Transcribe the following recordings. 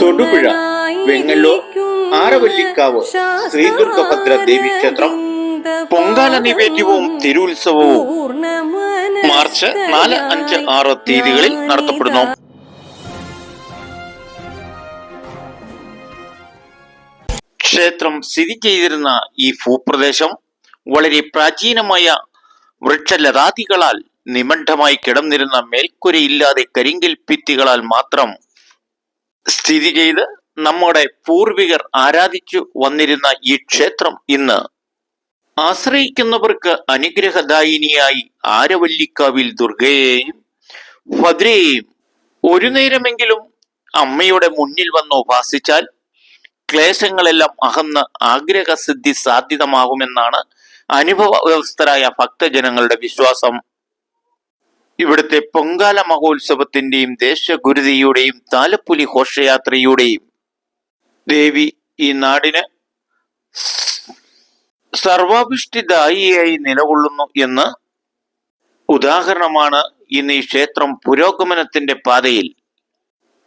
തൊടുപുഴ വെങ്ങല്ലൂർ ആരവല്ലിക്കാവ് ശ്രീദുർഗഭദ്ര ദേവി ക്ഷേത്രം പൊങ്കാല നിവേദ്യവും തിരുവുത്സവവും മാർച്ച് നാല് അഞ്ച് ആറ് തീയതികളിൽ നടത്തപ്പെടുന്നു. ക്ഷേത്രം സ്ഥിതി ചെയ്തിരുന്ന ഈ ഭൂപ്രദേശം വളരെ പ്രാചീനമായ വൃക്ഷലതാദികളാൽ നിമണ്ഡമായി കിടന്നിരുന്ന മേൽക്കുരയില്ലാതെ കരിങ്കൽ ഭിത്തികളാൽ മാത്രം സ്ഥിതി ചെയ്ത് നമ്മുടെ പൂർവികർ ആരാധിച്ചു വന്നിരുന്ന ഈ ക്ഷേത്രം ഇന്ന് ആശ്രയിക്കുന്നവർക്ക് അനുഗ്രഹദായിനിയായി ആരവല്ലിക്കാവിൽ ദുർഗയെയും ഭദ്രയെയും ഒരു നേരമെങ്കിലും അമ്മയുടെ മുന്നിൽ വന്ന് ഉപാസിച്ചാൽ ക്ലേശങ്ങളെല്ലാം അകന്ന് ആഗ്രഹസിദ്ധി സാധ്യതമാകുമെന്നാണ് അനുഭവ വ്യവസ്ഥരായ ഭക്തജനങ്ങളുടെ വിശ്വാസം. ഇവിടുത്തെ പൊങ്കാല മഹോത്സവത്തിന്റെയും ദേശഗുരുതിയുടെയും താലപ്പുലി ഘോഷയാത്രയുടെയും ദേവി ഈ നാടിന് സർവാഭിഷ്ഠിതായിയായി നിലകൊള്ളുന്നു എന്ന് ഉദാഹരണമാണ് ഇന്ന് ഈ ക്ഷേത്രം പുരോഗമനത്തിന്റെ പാതയിൽ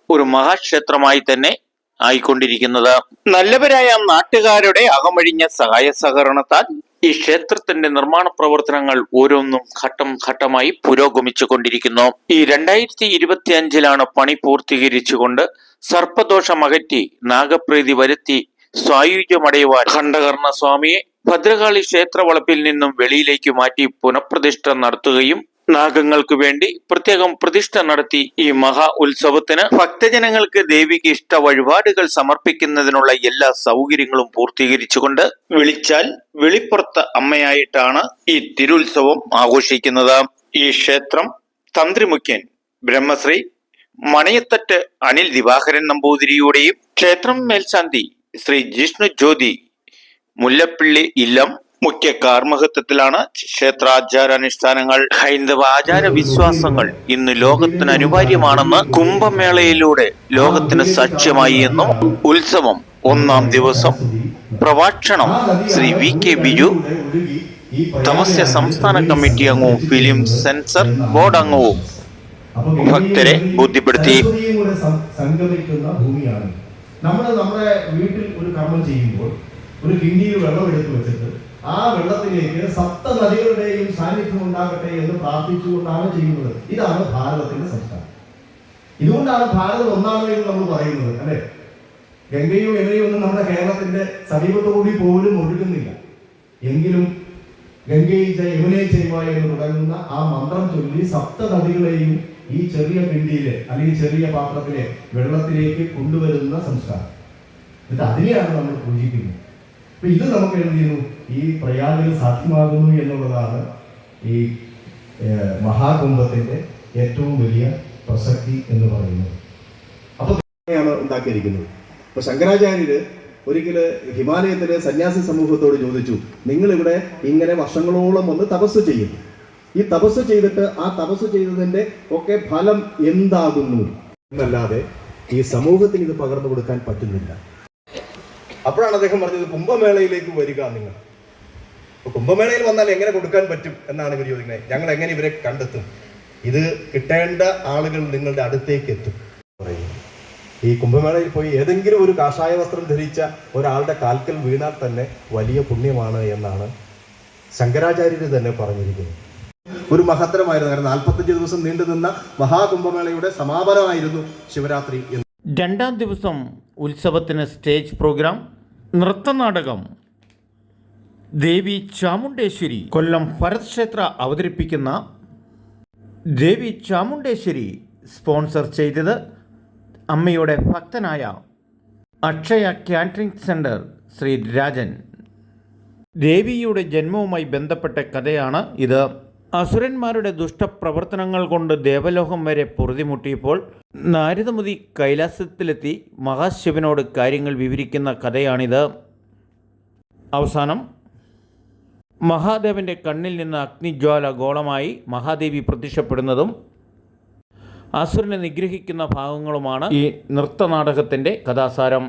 ഒരു മഹാക്ഷേത്രമായി തന്നെ ആയിക്കൊണ്ടിരിക്കുന്നത്. നല്ലവരായ നാട്ടുകാരുടെ അകമഴിഞ്ഞ സഹായ സഹകരണത്താൽ ഈ ക്ഷേത്രത്തിന്റെ നിർമ്മാണ പ്രവർത്തനങ്ങൾ ഓരോന്നും ഘട്ടം ഘട്ടമായി പുരോഗമിച്ചു കൊണ്ടിരിക്കുന്നു ഈ രണ്ടായിരത്തി ഇരുപത്തി അഞ്ചിലാണ് പണി പൂർത്തീകരിച്ചുകൊണ്ട് സർപ്പദോഷം അകറ്റി നാഗപ്രീതി വരുത്തി സ്വായുജ്യമടയുവാൻ ഖണ്ഡകർണ സ്വാമിയെ ഭദ്രകാളി ക്ഷേത്ര വളപ്പിൽ നിന്നും വെളിയിലേക്ക് മാറ്റി പുനഃപ്രതിഷ്ഠ നടത്തുകയും നാഗങ്ങൾക്ക് വേണ്ടി പ്രത്യേകം പ്രതിഷ്ഠ നടത്തി ഈ മഹാ ഉത്സവത്തിന് ഭക്തജനങ്ങൾക്ക് ദേവിക്ക് ഇഷ്ട വഴിപാടുകൾ സമർപ്പിക്കുന്നതിനുള്ള എല്ലാ സൗകര്യങ്ങളും പൂർത്തീകരിച്ചുകൊണ്ട് വിളിച്ചാൽ വെളിപ്പുറത്ത് അമ്മയായിട്ടാണ് ഈ തിരുത്സവം ആഘോഷിക്കുന്നത്. ഈ ക്ഷേത്രം തന്ത്രിമുഖ്യൻ ബ്രഹ്മശ്രീ മണയത്തറ്റ് അനിൽ ദിവാകരൻ നമ്പൂതിരിയുടെയും ക്ഷേത്രം മേൽശാന്തി ശ്രീ ജിഷ്ണു ജ്യോതി മുല്ലപ്പള്ളി ഇല്ലം മുഖ്യ കാർമഹത്വത്തിലാണ് ക്ഷേത്രാചാരാനുഷ്ഠാനങ്ങൾ. ഹൈന്ദവ ആചാര വിശ്വാസങ്ങൾ ഇന്ന് ലോകത്തിന് അനിവാര്യമാണെന്ന് കുംഭമേളയിലൂടെ ലോകത്തിന് സാക്ഷ്യമായി എന്നും ഉത്സവം ഒന്നാം ദിവസം പ്രഭാഷണം ശ്രീ വി കെ ബിജു തമസ്യ സംസ്ഥാന കമ്മിറ്റി അംഗവും ഫിലിം സെൻസർ ബോർഡ് അംഗവും ഭക്തരെ ബോധ്യപ്പെടുത്തി. സംഗമിക്കുന്ന ഭൂമിയാണ്. നമ്മൾ നമ്മുടെ വീട്ടിൽ ഒരു കർമ്മം ചെയ്യുമ്പോൾ ഒരു കിണ്ടിയിൽ വെള്ളം എടുത്തു വെച്ചിട്ട് ആ വെള്ളത്തിലേക്ക് സപ്ത നദികളുടെയും സാന്നിധ്യം ഉണ്ടാകട്ടെ എന്ന് പ്രാർത്ഥിച്ചുകൊണ്ടാണ് ചെയ്യുന്നത്. ഇതാണ് ഭാരതത്തിന്റെ സംസ്കാരം. ഇതുകൊണ്ടാണ് ഭാരതം ഒന്നാണ് എന്ന് നമ്മൾ പറയുന്നത് അല്ലെ? ഗംഗയും യമുനയും ഒന്നും നമ്മുടെ കേരളത്തിന്റെ സമീപത്തോടുകൂടി പോലും ഒഴുകുന്നില്ല. എങ്കിലും ഗംഗയെ ച യമുനയെ ചെയ്യുക എന്ന് തുടങ്ങുന്ന ആ മന്ത്രം ചൊല്ലി സപ്ത നദികളെയും ഈ ചെറിയ പിണ്ടിയിൽ അല്ലെങ്കിൽ ചെറിയ പാത്രത്തിലെ വെള്ളത്തിലേക്ക് കൊണ്ടുവരുന്ന സംസ്കാരം. എന്നിട്ട് അതിനെയാണ് നമ്മൾ പൂജിക്കുന്നത്. ഇത് നമുക്ക് എന്ത് ചെയ്യുന്നു? ഈ പ്രയാഗിൽ സാധ്യമാകുന്നു എന്നുള്ളതാണ് ഈ മഹാകുംഭത്തിന്റെ ഏറ്റവും വലിയ പ്രസക്തി എന്ന് പറയുന്നത്. അപ്പൊ ാണ് ഉണ്ടാക്കിയിരിക്കുന്നത്. അപ്പൊ ശങ്കരാചാര്യര് ഒരിക്കൽ ഹിമാലയത്തിലെ സന്യാസി സമൂഹത്തോട് ചോദിച്ചു നിങ്ങൾ ഇവിടെ ഇങ്ങനെ വർഷങ്ങളോളം വന്ന് തപസ് ചെയ്യുന്നു ഈ തപസ് ചെയ്തിട്ട് ആ തപസ് ചെയ്തതിന്റെ ഒക്കെ ഫലം എന്താകുന്നു? എന്നല്ലാതെ ഈ സമൂഹത്തിന് ഇത് പകർന്നു കൊടുക്കാൻ പറ്റുന്നില്ല. അപ്പോഴാണ് അദ്ദേഹം പറഞ്ഞത് കുംഭമേളയിലേക്ക് വരിക നിങ്ങൾ. കുംഭമേളയിൽ വന്നാൽ എങ്ങനെ കൊടുക്കാൻ പറ്റും എന്നാണ് ഇവർ ചോദിക്കുന്നത്. ഞങ്ങൾ എങ്ങനെ ഇവരെ കണ്ടെത്തും? ഇത് കിട്ടേണ്ട ആളുകൾ നിങ്ങളുടെ അടുത്തേക്ക് എത്തും. പറയുന്നു ഈ കുംഭമേളയിൽ പോയി ഏതെങ്കിലും ഒരു കാഷായ വസ്ത്രം ധരിച്ച ഒരാളുടെ കാൽക്കൽ വീണാൽ തന്നെ വലിയ പുണ്യമാണ് എന്നാണ് ശങ്കരാചാര്യർ തന്നെ പറഞ്ഞിരിക്കുന്നത്. ഒരു മഹത്തരമായിരുന്നു. കാരണം നാൽപ്പത്തഞ്ച് ദിവസം നീണ്ടു നിന്ന മഹാകുംഭമേളയുടെ സമാപനമായിരുന്നു ശിവരാത്രി എന്ന്. രണ്ടാം ദിവസം ഉത്സവത്തിന് സ്റ്റേജ് പ്രോഗ്രാം നൃത്തനാടകം ദേവി ചാമുണ്ടേശ്വരി കൊല്ലം ഭരത് ക്ഷേത്ര അവതരിപ്പിക്കുന്ന ദേവി ചാമുണ്ടേശ്വരി സ്പോൺസർ ചെയ്തത് അമ്മയുടെ ഭക്തനായ അക്ഷയ കാറ്ററിംഗ് സെന്റർ ശ്രീ രാജൻ. ദേവിയുടെ ജന്മവുമായി ബന്ധപ്പെട്ട കഥയാണ് ഇത്. അസുരന്മാരുടെ ദുഷ്ടപ്രവർത്തനങ്ങൾ കൊണ്ട് ദേവലോകം വരെ പൊറുതിമുട്ടിയപ്പോൾ നാരദമുതി കൈലാസത്തിലെത്തി മഹാശിവനോട് കാര്യങ്ങൾ വിവരിക്കുന്ന കഥയാണിത്. അവസാനം മഹാദേവന്റെ കണ്ണിൽ നിന്ന് അഗ്നിജ്വാല ഗോളമായി മഹാദേവി പ്രത്യക്ഷപ്പെടുന്നതും അസുരനെ നിഗ്രഹിക്കുന്ന ഭാഗങ്ങളുമാണ് ഈ നൃത്തനാടകത്തിന്റെ കഥാസാരം.